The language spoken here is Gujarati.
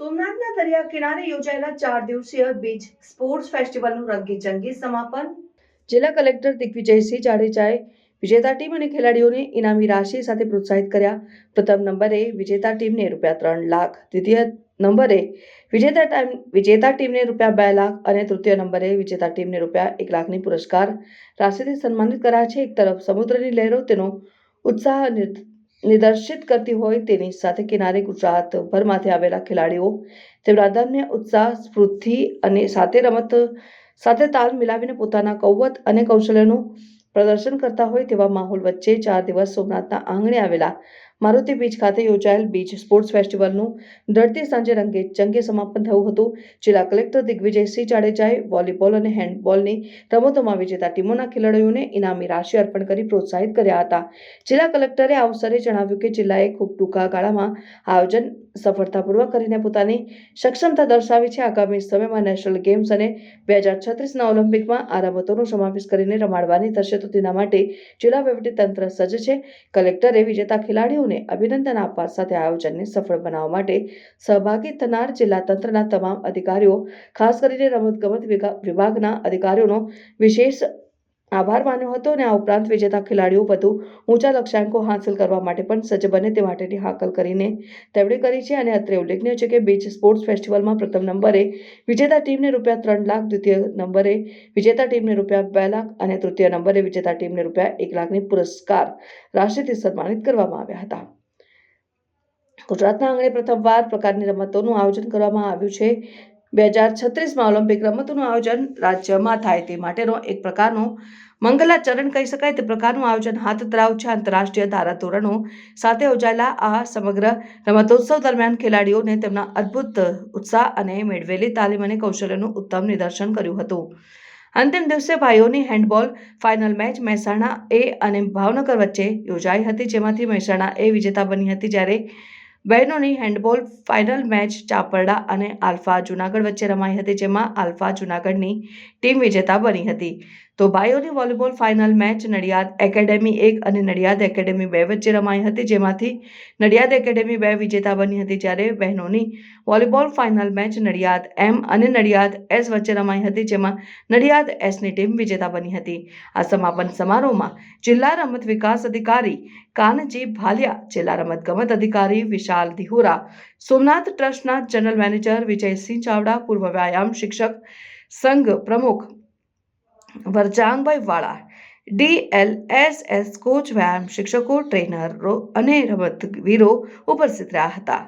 સોમનાથના દરિયા કિનારે યોજાયેલા ચાર દિવસીય બીચ સ્પોર્ટ્સ ફેસ્ટિવલનું રંગીચંગી સમાપન. જિલ્લા કલેક્ટર દિગ્વિજયસિંહ જાડેજાએ વિજેતા ટીમ અને ખેલાડીઓને ઇનામી રાશિ સાથે પ્રોત્સાહિત કર્યા. પ્રથમ નંબરે વિજેતા ટીમને રૂપિયા ત્રણ લાખ, દ્વિતીય નંબરે વિજેતા ટાઈમ, વિજેતા ટીમને રૂપિયા બે લાખ અને તૃતીય નંબરે વિજેતા ટીમને રૂપિયા એક લાખની પુરસ્કાર રાશિથી સન્માનિત કરાયા છે. એક તરફ સમુદ્રની લહેરો તેનો ઉત્સાહ નિદર્શિત કરતી હોય તેની સાથે કિનારે ગુજરાતભરમાંથી આવેલા ખેલાડીઓ તેમના અદમ્ય ઉત્સાહ સ્ફૂર્તિ અને સાથે રમત, સાથે તાલ મિલાવીને પોતાના કૌવત અને કૌશલ્યનું પ્રદર્શન કરતા હોય તેવા માહોલ વચ્ચે ચાર દિવસ સોમનાથના આંગણે આવેલા મારુતિ બીચ ખાતે યોજાયેલ બીચ સ્પોર્ટ્સ ફેસ્ટિવલનું ઢળતી સાંજે રંગે ચંગે સમાપન થયું હતું. જિલ્લા કલેક્ટર દિગ્વિજયસિંહ જાડેજાએ વોલીબોલ અને હેન્ડબોલની રમતોમાં વિજેતા ટીમોના ખેલાડીઓને ઇનામી રાશિ અર્પણ કરી પ્રોત્સાહિત કર્યા હતા. જિલ્લા કલેક્ટરે આ અવસરે જણાવ્યું કે જિલ્લાએ ખૂબ ટૂંકા ગાળામાં આયોજન સફળતાપૂર્વક કરીને પોતાની સક્ષમતા દર્શાવી છે. આગામી સમયમાં નેશનલ ગેમ્સ અને બે હજાર છત્રીસના ઓલિમ્પિકમાં આ રમતોનો સમાવેશ કરીને રમાડવાની થશે તો તેના માટે જિલ્લા તંત્ર સજ્જ છે. કલેક્ટરે વિજેતા ખેલાડીઓને અભિનંદન આપવા સાથે આયોજનને સફળ બનાવવા માટે સહભાગી થનાર જિલ્લા તંત્રના તમામ અધિકારીઓ, ખાસ કરીને રમતગમત વિભાગના અધિકારીઓનો વિશેષ આભાર માન્યો હતો અને આ ઉપરાંત વિજેતા ખેલાડીઓ વધુ ઊંચા લક્ષ્યાંકો હાંસલ કરવા માટે પણ સજ્જ બને તે માટેની હાકલ કરીને તેમણે કરી છે અને અત્રે ઉલ્લેખનીય છે કે બીચ સ્પોર્ટ્સ ફેસ્ટિવલમાં પ્રથમ નંબરે વિજેતા ટીમને રૂપિયા ત્રણ લાખ, દ્વિતીય નંબરે વિજેતા ટીમને રૂપિયા બે લાખ અને તૃતીય નંબરે વિજેતા ટીમને રૂપિયા એક લાખની પુરસ્કાર રાશિથી સન્માનિત કરવામાં આવ્યા હતા. ગુજરાતના આંગણે પ્રથમવાર પ્રકારની રમતોનું આયોજન કરવામાં આવ્યું છે. બે હજાર છત્રીસમાં ઓલિમ્પિક રમતોનું આયોજન રાજ્યમાં થાય તે માટેનો એક પ્રકારનો મંગલાચરણ કહી શકાય. તે પ્રકારનું આયોજન હાથ ધરાવ છે આંતરરાષ્ટ્રીય ધારાધોરણો સાથે યોજાયેલા આ સમગ્ર રમતોત્સવ દરમિયાન ખેલાડીઓને તેમના અદ્ભુત ઉત્સાહ અને મેળવેલી તાલીમ અને કૌશલ્યનું ઉત્તમ નિદર્શન કર્યું હતું. અંતિમ દિવસે ભાઈઓની હેન્ડબોલ ફાઇનલ મેચ મહેસાણા એ અને ભાવનગર વચ્ચે યોજાઈ હતી, જેમાંથી મહેસાણા એ વિજેતા બની હતી જ્યારે બહેનોની હેન્ડબોલ ફાઇનલ મેચ ચાપરડા અને આલ્ફા જુનાગઢ વચ્ચે રમાઈ હતી, જેમાં આલ્ફા જુનાગઢની ટીમ વિજેતા બની હતી. તો ભાઈઓની volleyball final match Nadiad academy એક અને નડિયાદ એકેડેમી બે વચ્ચે રમાઈ હતી, જેમાંથી નડિયાદ એકેડેમી બે વિજેતા બની હતી, જ્યારે બહેનોની volleyball final match Nadiad M અને નડિયાદ એસ વચ્ચે રમાઈ હતી, જેમાં નડિયાદ એસની ટીમ વિજેતા બની હતી. આ સમાપન સમારોહમાં જિલ્લા રમત વિકાસ અધિકારી કાનજી ભાલિયા, જિલ્લા રમતગમત અધિકારી વિશાલ દિહોરા સોમનાથ ટ્રસ્ટના જનરલ મેનેજર વિજયસિંહ ચાવડા, પૂર્વ વ્યાયામ શિક્ષક સંઘ પ્રમુખ વરજાંગભાઈ વાળા, ડીએલએસએસ કોચ, વ્યાયામ શિક્ષકો, ટ્રેનરો અને રમતવીરો ઉપસ્થિત રહ્યા હતા.